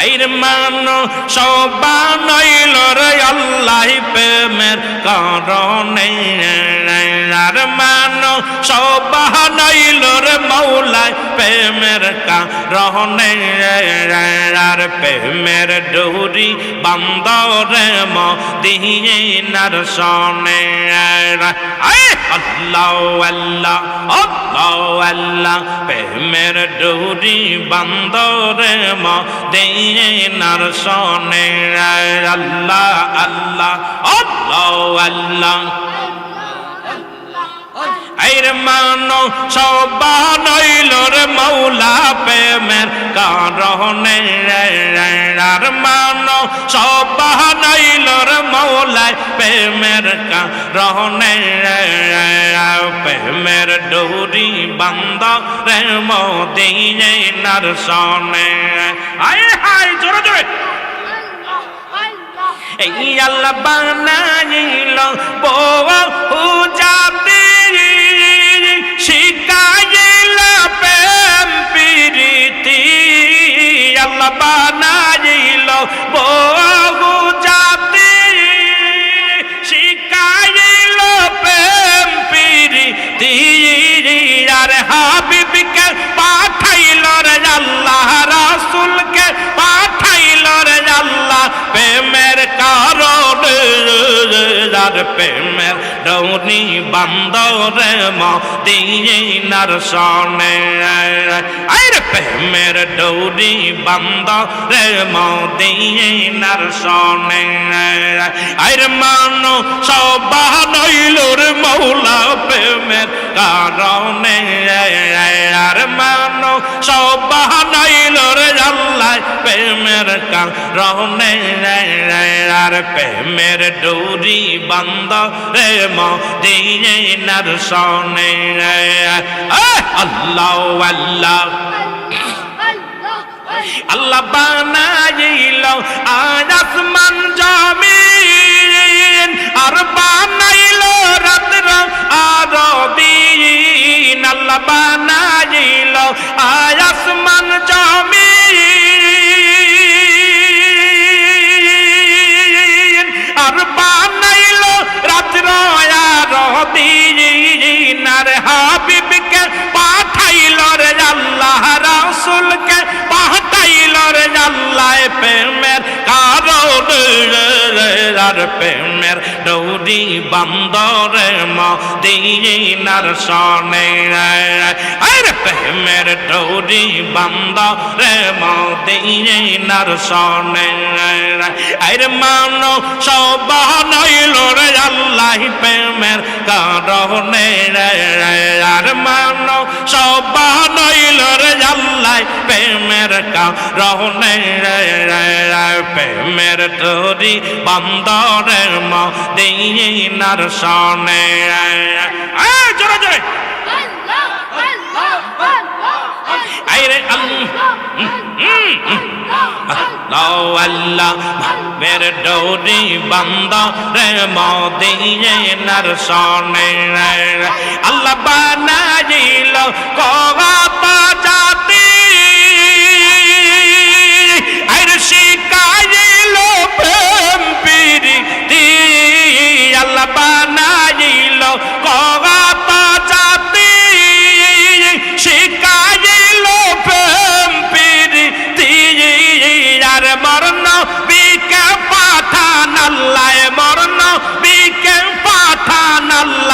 আইর মানো সবানইল রে আল্লাহ প্রেমের কারণে। আর মানো সবানইল রে মৌলাই প্রেমের কারণে। আর প্রেমের ডোরি বান্দরে ম দিয়ে নার সনে আল্লাহ আল্লাহ। আল্লাহ, প্রেমের ডোরি বান্দরে ম দিয়ে নার সনে আল্লাহ আল্লাহ আল্লাহ আল্লাহ। আইর মানো সবানইল রে মৌলা প্রেমের কারণে। আর মানো প্রেমের কারণে প্রেমের ডোরি বান্দ রে মোদিয়ে নার সনে আয়, হায়, জোরে জোরে। এই আল্লাহ বানাইল বহু জাতি শিকাইল প্রেম প্রীতি। আল্লাহ বানাইল বহু রে প্রেমের কারণে আর প্রেমের ডৌনি বান্দরে ম দিয়ে নার সনে। আইর প্রেমের ডৌরি বান্দরে ম দিয়ে নার সনে। আইর মানো সবানইল রে মৌলা প্রেমের কারণে। আর মানো সবানইল রে আল্লাহ প্রেমের কারণে। আর প্রেমের ডোরি বন্ধ রে ম দিয়ে নার সনে আল্লাহ আল্লাহ। আল্লাহ বানাইল আসমান জমিন আর বানাইল রাত্র আর দিন আল্লাহ বানাইল বান্দরে ম দিনার সনে আর প্রেমের দৌড়ি বান্দরে ম দিনার সনে আর মানো সবানইল রে আল্লাহ প্রেমের কারণে। আর মানো সবানইল রে আল্লাহ প্রেমের কারণে। প্রেমের তোরি বন্দরের ম দিনার সনে জোরে জোরে। আল্লাহ। আল্লাহ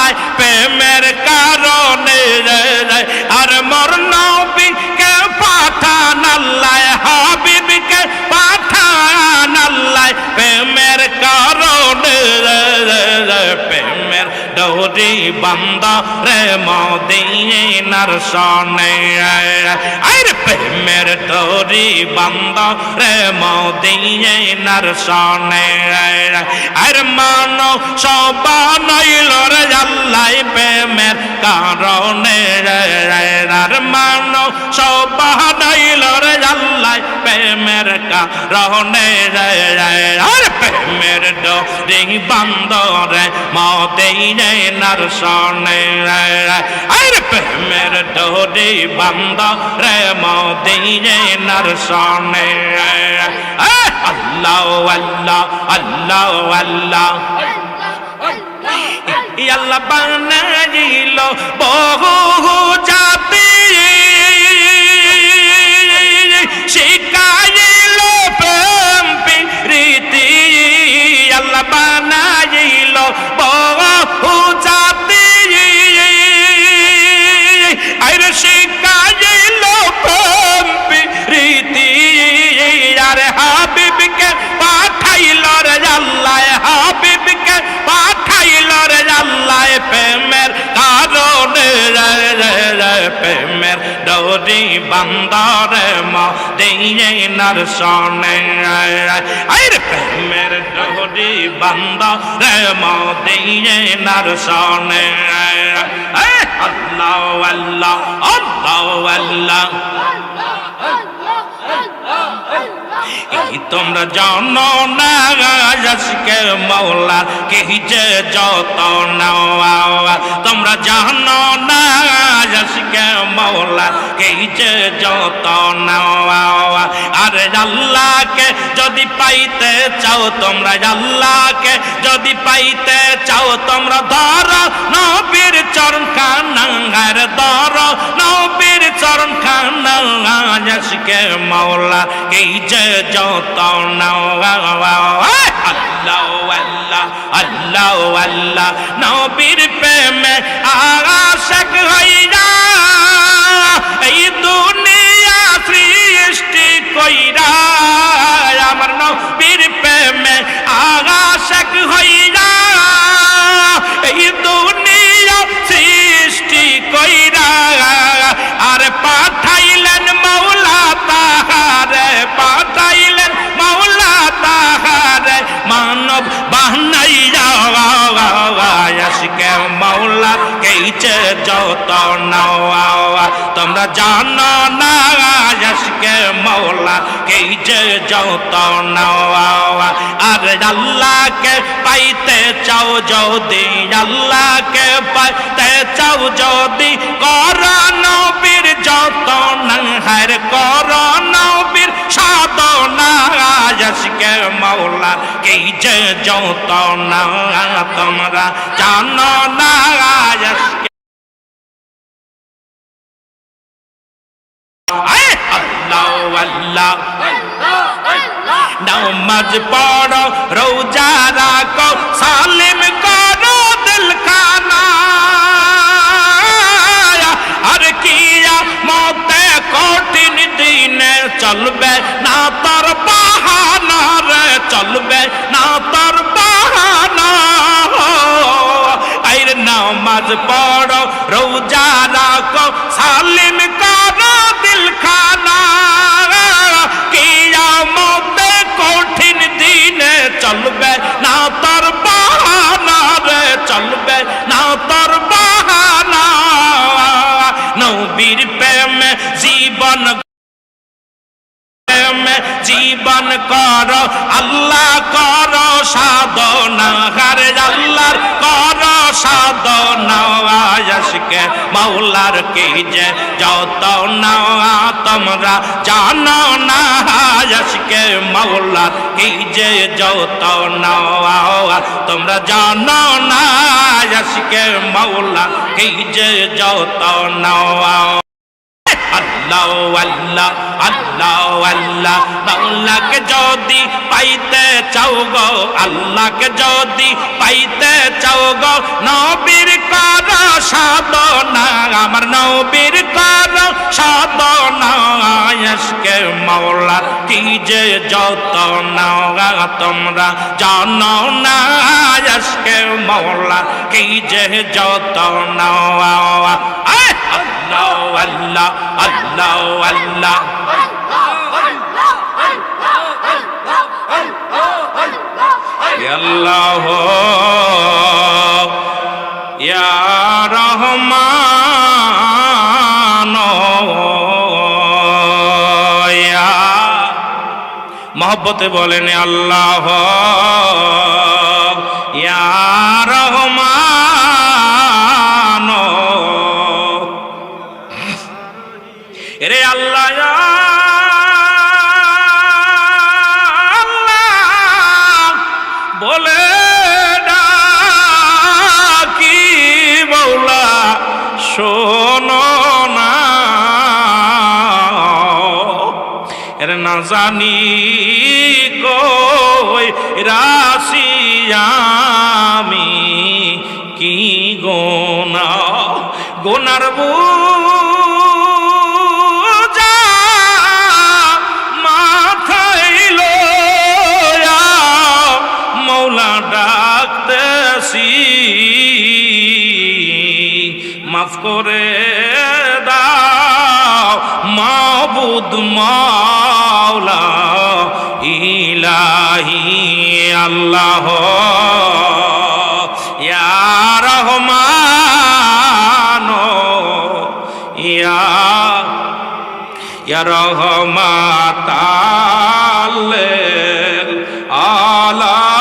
আল্লাহ প্রেমের কারণে আর মরণ বিকে পাঠান আল্লাহ হাবিবকে পাঠান আল্লাহ প্রেমের কারণে প্রেমের ডোরি বন্ধ রে মদিনার সনে আইর প্রেমের ডোরি বন্ধ রে মদিনার সনে আর মানো সবানইল রে আল্লাহ প্রেমের কারণে। আর মানো সবানইল রে আল্লাহ প্রেমের কারণে। আর প্রেমের ডোরি বান্দরে মদেই রে নারসনে। রে আর প্রেমের ডোরি বান্দরে মদেই রে সামনে আল্লাহ আল্লাহ আল্লাহ আল্লাহ আল্লাহ বানাইল বহু জাতি প্রেমের ডোরি বান্দরে মা দিয়ে নরসনে। আরে প্রেমের ডোরি বান্দরে মা দিয়ে নরসনে। আল্লাহ আল্লাহ আল্লাহ আল্লাহ। এই তোমরা জানো আজকে মৌলা কে যে যত নাওয়া। তোমরা জানো না মৌলা কে যে যত নাওয়া। আর আল্লাহকে যদি পাইতে চাও, তোমরা আল্লাহকে যদি পাইতে চাও, তোমরা ধর নবীর চরণ খানাঙ্গার ধর নবীর চরণ খানা আজকে মৌলা কে যে যত নাও আল্লাহ আল্লাহ আল্লাহ আল্লাহ নবীর প্রেমে আশাক হইরা যত নাওয়া তোমরা জানো না, আজকে মৌলা কেইছে যত নাওয়া আর আল্লাহকে পাইতে চাও যদি, আল্লাহকে পাইতে চাও যদি কর নবীর যত নাহার কর নবীর সাধনা আজকে মৌলা কে যে যত না তোমরা জানো না, আজকে নামাজ পড়ো, রোজা রাখো, সালিম করো দিল খানা আর কিয়া মতে কঠিন দিনে চলবে না তোর বাহানা রে, চলবে না তোর বাহানা। আইর নামাজ পড়ো, রোজা রাখো, সালিম করো দিল খানা কিয়ামতে কঠিন দিনে চলবে না তোর বাহানা রে চলবে না তোর বাহানা নবীর প্রেমে জীবন প্রেমে জীবন কর আল্লাহ কর মৌলার কে যে যত না তোমরা জানো না, আজকে মৌলার কে যে যত না তোমরা জানো না, আজকে মৌলা কে যে যত না আল্লাহ আল্লাহ আল্লাহ আল্লাহ, আল্লাহকে যদি পাইতে চাও গো, আল্লাহকে যদি পাইতে চাও গো, নবীর কর সাধনা, আমার নবীর কর সাধনা, আজকে মাওলা কি যে যত না তোমরা জানো না? আজকে মাওলা কি যে যত না আল্লাহ আল্লাহ আল্লাহ আল্লাহ। আল্লাহ রহমান মহব্বতে বলেন আল্লাহ রহমান। রে আল্লাহ জানি কই রাশিয়ামি কি গোনা? গোনার বুঝা মাথায় লয়া মৌলা ডাকতেছি। মাফ করে মাবুদ মাওলা ইলাহি আল্লাহ। ইয়া রহমান ইয়া আলামিন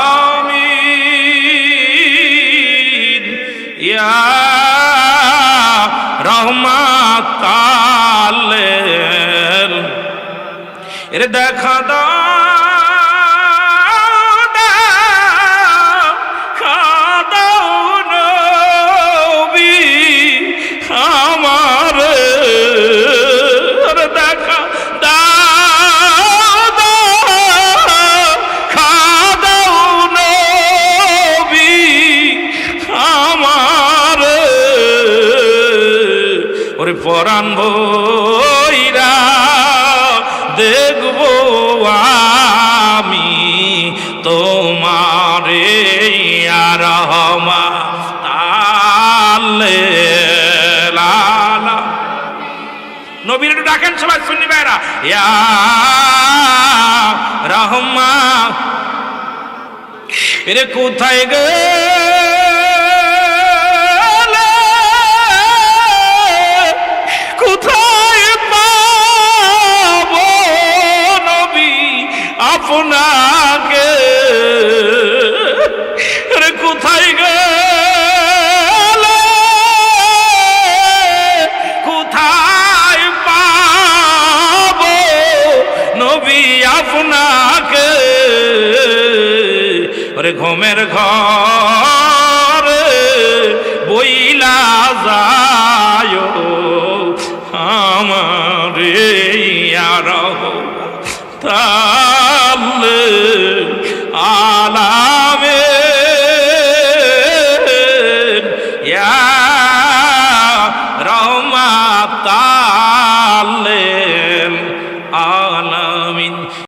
দেখা দাও তোমারে রহমা তালে নবীর একটু ডাকেন সবাই শুনি ভাইরা ইয়া রহমা এরে কোথায় গেলে